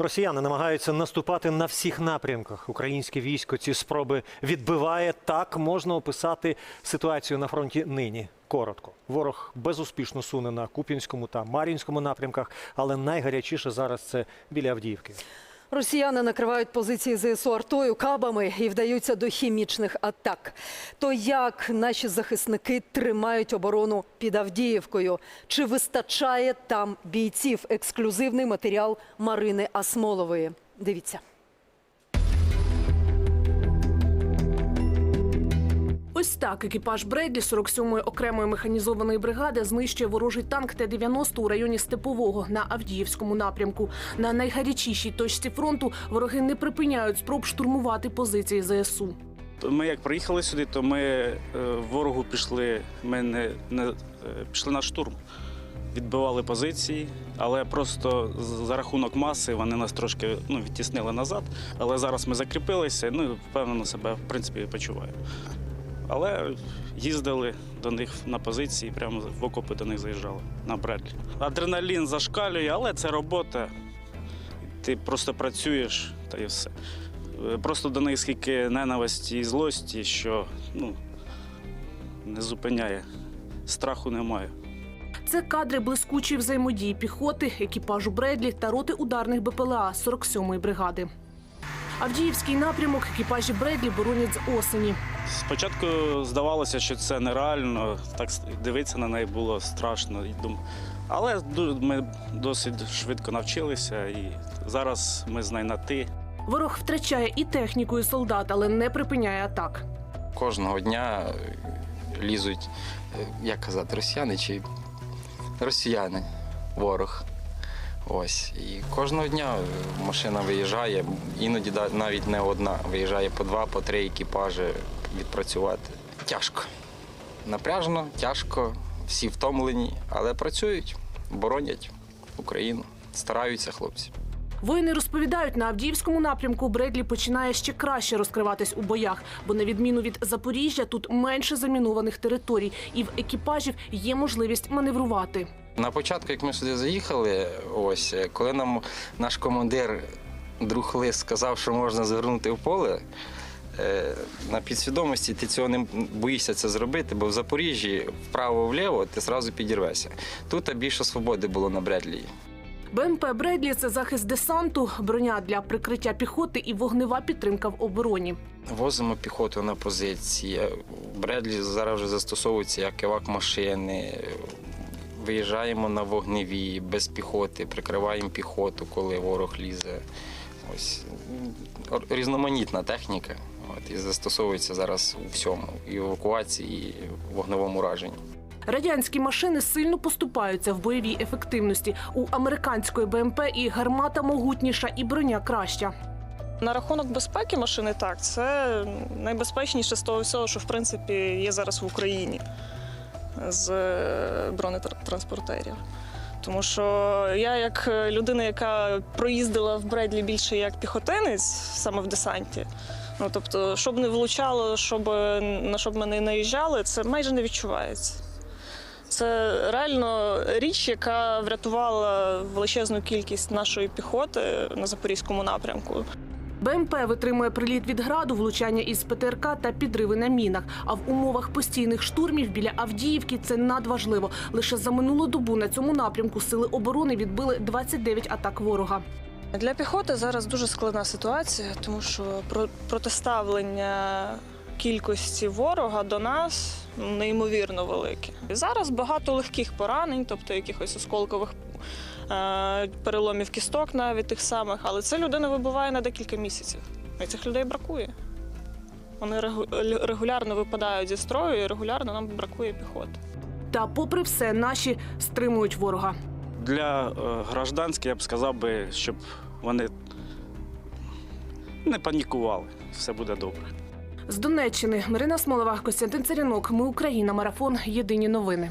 Росіяни намагаються наступати на всіх напрямках. Українське військо ці спроби відбиває. Так можна описати ситуацію на фронті нині. Коротко, ворог безуспішно суне на Куп'янському та Мар'їнському напрямках, але найгарячіше зараз це біля Авдіївки. Росіяни накривають позиції ЗСУ артою, кабами і вдаються до хімічних атак. То як наші захисники тримають оборону під Авдіївкою? Чи вистачає там бійців? Ексклюзивний матеріал Марини Асмолової. Дивіться. Ось так екіпаж Бредлі 47-ї окремої механізованої бригади знищує ворожий танк Т-90 у районі Степового на Авдіївському напрямку. На найгарячішій точці фронту вороги не припиняють спроб штурмувати позиції ЗСУ. Ми як приїхали сюди, то ми е, ворогу пішли. Ми не, не е, пішли на штурм, відбивали позиції, але просто за рахунок маси вони нас трошки ну, відтіснили назад. Але зараз ми закріпилися, ну і впевнено себе в принципі почуваю. Але їздили до них на позиції, прямо в окопи до них заїжджали на Бредлі. Адреналін зашкалює, але це робота. Ти просто працюєш та і все. Е, Просто до них скільки ненависті і злості, що ну, не зупиняє. Страху немає. Це кадри блискучої взаємодії піхоти, екіпажу Бредлі та роти ударних БПЛА 47-ї бригади. Авдіївський напрямок екіпажі Бредлі боронять з осені. Спочатку здавалося, що це нереально, так дивитися на неї було страшно. Але ми досить швидко навчилися, і зараз ми з нею на ти. Ворог втрачає і техніку, і солдат, але не припиняє атак. кожного дня е, лізуть, е, як казати, росіяни чи росіяни, ворог. Ось. І кожного дня е, машина виїжджає, іноді навіть не одна, виїжджає по два, по три екіпажі відпрацювати. Тяжко. Напряжно, тяжко, всі втомлені, але працюють, боронять Україну, стараються хлопці. Воїни розповідають, на Авдіївському напрямку Бредлі починає ще краще розкриватись у боях, бо на відміну від Запоріжжя тут менше замінованих територій, і в екіпажів є можливість маневрувати. На початку, як ми сюди заїхали, ось е, коли нам наш командир друг Лис сказав, що можна звернути в поле. Е, На підсвідомості ти цього не боїшся це зробити, бо в Запоріжжі вправо-вліво ти зразу підірвешся. Тут більше свободи було на Бредлі. БМП Бредлі це захист десанту, броня для прикриття піхоти і вогнева підтримка в обороні. Возимо піхоту на позиції. Бредлі зараз вже застосовуються як евак машини. Виїжджаємо на вогневі без піхоти, прикриваємо піхоту, коли ворог лізе. Ось різноманітна техніка. От, і застосовується зараз у всьому: і в евакуації, і в вогневому ураженні. Радянські машини сильно поступаються в бойовій ефективності. У американської БМП і гармата могутніша, і броня краща. На рахунок безпеки машини, так, це найбезпечніше з того всього, що в принципі є зараз в Україні з бронетранспортерів. Тому що я, як людина, яка проїздила в Бредлі більше як піхотинець, саме в десанті. Ну тобто, щоб не влучало, щоб на щоб мене наїжджали, це майже не відчувається. Це реально річ, яка врятувала величезну кількість нашої піхоти на запорізькому напрямку. БМП витримує приліт від граду, влучання із ПТРК та підриви на мінах. А в умовах постійних штурмів біля Авдіївки це надважливо. Лише за минулу добу на цьому напрямку сили оборони відбили 29 атак ворога. Для піхоти зараз дуже складна ситуація, тому що про- протиставлення кількості ворога до нас неймовірно велике. Зараз багато легких поранень, тобто якихось осколкових переломів кісток, навіть тих самих, але це людина вибуває на декілька місяців. І цих людей бракує. Вони регу- регулярно випадають зі строю, і регулярно нам бракує піхоти. Та, попри все, наші стримують ворога. Для е, гражданських я б сказав би, щоб вони не панікували. Все буде добре. З Донеччини Марина Смолова, Костянтин Царянок. Ми Україна. Марафон. Єдині новини.